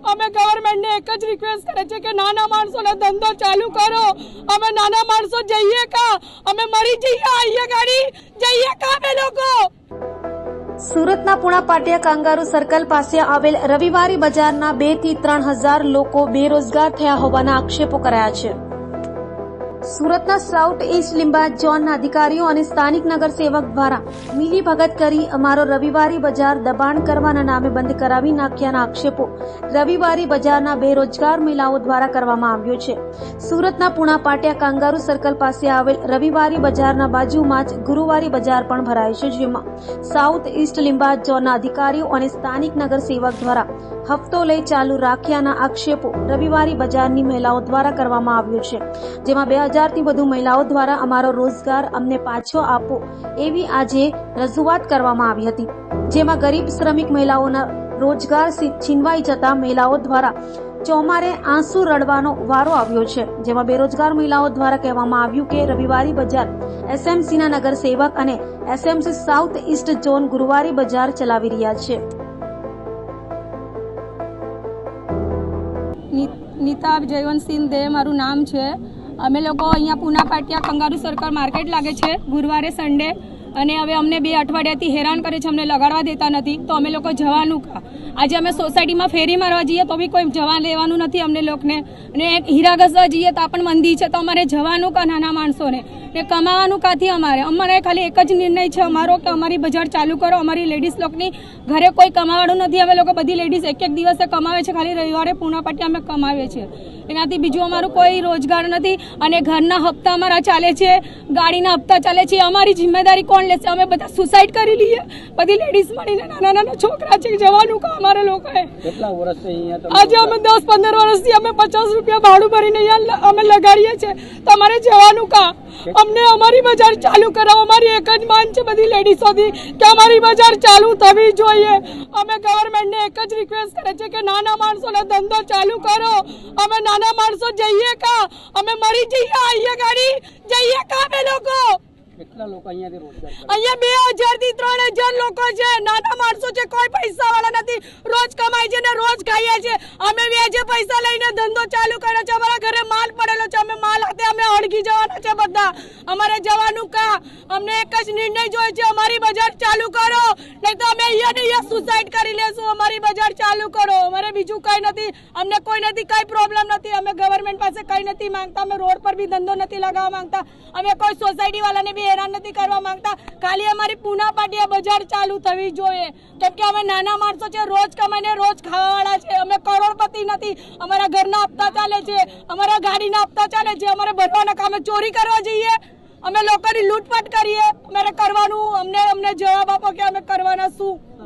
અમે ગવર્મેન્ટને એક જ રિક્વેસ્ટ કરે છે કે નાના માણસોને ધંધો ચાલુ કરો. અમે નાના માણસો જઈએ કા? અમે મરી જઈએ, આઈએ ગાડી. જઈએ કા અમે લોકો? સુરતના પુણા પાટિયા કાંગારુ સર્કલ પાસે આવેલ રવિવારી બજારના બેથી ત્રણ હજાર લોકો બેરોજગાર થયા હોવાના આક્ષેપો કરાયા છે. સુરતના સાઉથ ઈસ્ટ લીંબા ઝોનના અધિકારીઓ અને સ્થાનિક નગરસેવક દ્વારા મિલી ભગત કરી અમારો રવિવારી બજાર દબાણ કરવાના નામે બંધ કરાવી નાખ્યાના આક્ષેપો રવિવારી બજારના બેરોજગાર મહિલાઓ દ્વારા કરવામાં આવ્યો છે. સુરતના પુણા પાટિયા કાંગારુ સર્કલ પાસે આવેલ રવિવારી બજારના બાજુમાં જ ગુરુવારી બજાર પણ ભરાય છે, જેમાં સાઉથ ઈસ્ટ લીંબા ઝોનના અધિકારીઓ અને સ્થાનિક નગરસેવક દ્વારા હપ્તો લઈ ચાલુ રાખ્યાના આક્ષેપો રવિવારી બજારની મહિલાઓ દ્વારા કરવામાં આવ્યો છે, જેમાં બે હજારથી વધુ મહિલાઓ દ્વારા અમારો રોજગાર અમને પાછો આપો એવી આજે રજૂઆત કરવામાં આવી હતી. જેમાં ગરીબ શ્રમિક મહિલાઓના રોજગાર છીનવાઈ જતા મહિલાઓ દ્વારા ચોમારે આંસુ રડવાનો વારો આવ્યો છે. જેમાં બેરોજગાર મહિલાઓ દ્વારા કહેવામાં આવ્યું કે રવિવારી બજાર એસએમસીના નગરસેવક અને એસએમસી સાઉથ ઈસ્ટ ઝોન ગુરુવારી બજાર ચલાવી રહ્યા છે. નીતા જયવંતસિંહ દે મારું નામ છે. અમે લોકો અહીંયા Puna Patiya kangaroo circle market લાગે છે. ગુરુવારે સન્ડે અને હવે અમને બે અઠવાડિયાથી હેરાન કરે છે, અમને લગાડવા દેતા નથી. તો અમે લોકો જવાનું કા? આજે અમે સોસાયટીમાં ફેરી મારવા જઈએ તો બી કોઈ જવા લેવાનું નથી અમને લોકોને. અને હીરા ઘસવા જઈએ તો પણ મંદી છે તો અમારે જવાનું કા નાના માણસોને. ને કમાવાનું કાથી અમારે? અમારે ખાલી એક જ નિર્ણય છે અમારો કે અમારી બજાર ચાલુ કરો, અમારી લેડીઝ લોકોની ઘરે કોઈ કમાવાનું નથી. અમે લોકો બધી લેડીઝ એક એક દિવસે કમાવે છે, ખાલી રવિવારે પૂના પાટી અમે કમાવીએ છીએ. એનાથી બીજું અમારું કોઈ રોજગાર નથી અને ઘરના હપ્તા અમારા ચાલે છે, ગાડીના હપ્તા ચાલે છે. અમારી જિમ્મેદારી કોણ લેશે? અમે બધા સુસાઇડ કરી લઈએ. બધી લેડીઝ મળીને નાના નાના છોકરા છે, જવાનું કા અમારા લોકોએ. કેટલા વર્ષથી અહીંયા આજે અમે દસ પંદર વર્ષથી અમે પચાસ રૂપિયા ભાડું ભરીને અહીંયા અમે લગાડીએ છીએ. તમારે જવાનું કા? અમને અમારી બજાર ચાલુ કરાવો. અમારી એક જ માન છે બધી લેડીઝોથી કે અમારી બજાર ચાલુ થવી જોઈએ. અમે ગવર્મેન્ટને એક જ રિક્વેસ્ટ કરે છે કે નાના માણસોને ધંધો ચાલુ કરો. અમે નાના માણસો જઈએ કા? અમે મરી જઈએ. આઈએ ગાડી. જઈએ કા અમે લોકો? અહીંયા બે હજાર ત્રણ હજાર લોકો છે. નાના માણસો છે, કોઈ પૈસા નથી. રોજ કમાય છે ને રોજ ખાઈએ છે. અમે વ્યાજે પૈસા લઈને ધંધો ચાલુ કર્યો છે. અમારા ઘરે માલ પડેલો છે. અમે માલ હાથે અમે અડગી જવાના છે બધા. અમારે જવાનું કા? અમને એક જ નિર્ણય જોઈએ છે, અમારી બજાર ચાલુ કરો. નહીં તો અમે અહીંયા ને સુસાઇડ કરી લેશું. અમારી બજાર ચાલુ કરો. અમારે બીજું કઈ નથી. અમને કોઈ નથી, કઈ પ્રોબ્લેમ નથી. અમે ગવર્મેન્ટ પાસે કઈ નથી માંગતા. અમે રોડ પર બી ધંધો નથી લગાવવા માંગતા. અમે કોઈ સોસાયટી વાળાને બી હેરાન નથી કરવા માંગતા? ખાલી અમારી પૂના પાટિયા બજાર ચાલુ થવી જોઈએ. કેમ કે અમે નાના માણસો છે, રોજ કમાઈને રોજ ખાવાવાળા છે. અમે કરોડપતિ નથી. અમારા ઘરના હપ્તા ચાલે છે. અમારા ગાડીના હપ્તા ચાલે છે. અમારે ભરવાના કામે ચોરી કરવા જઈએ. અમે લોકોની લૂંટફાટ કરીએ. અમારે કરવાનું અમને અમને જવાબ આપો કે અમે કરવાના શું?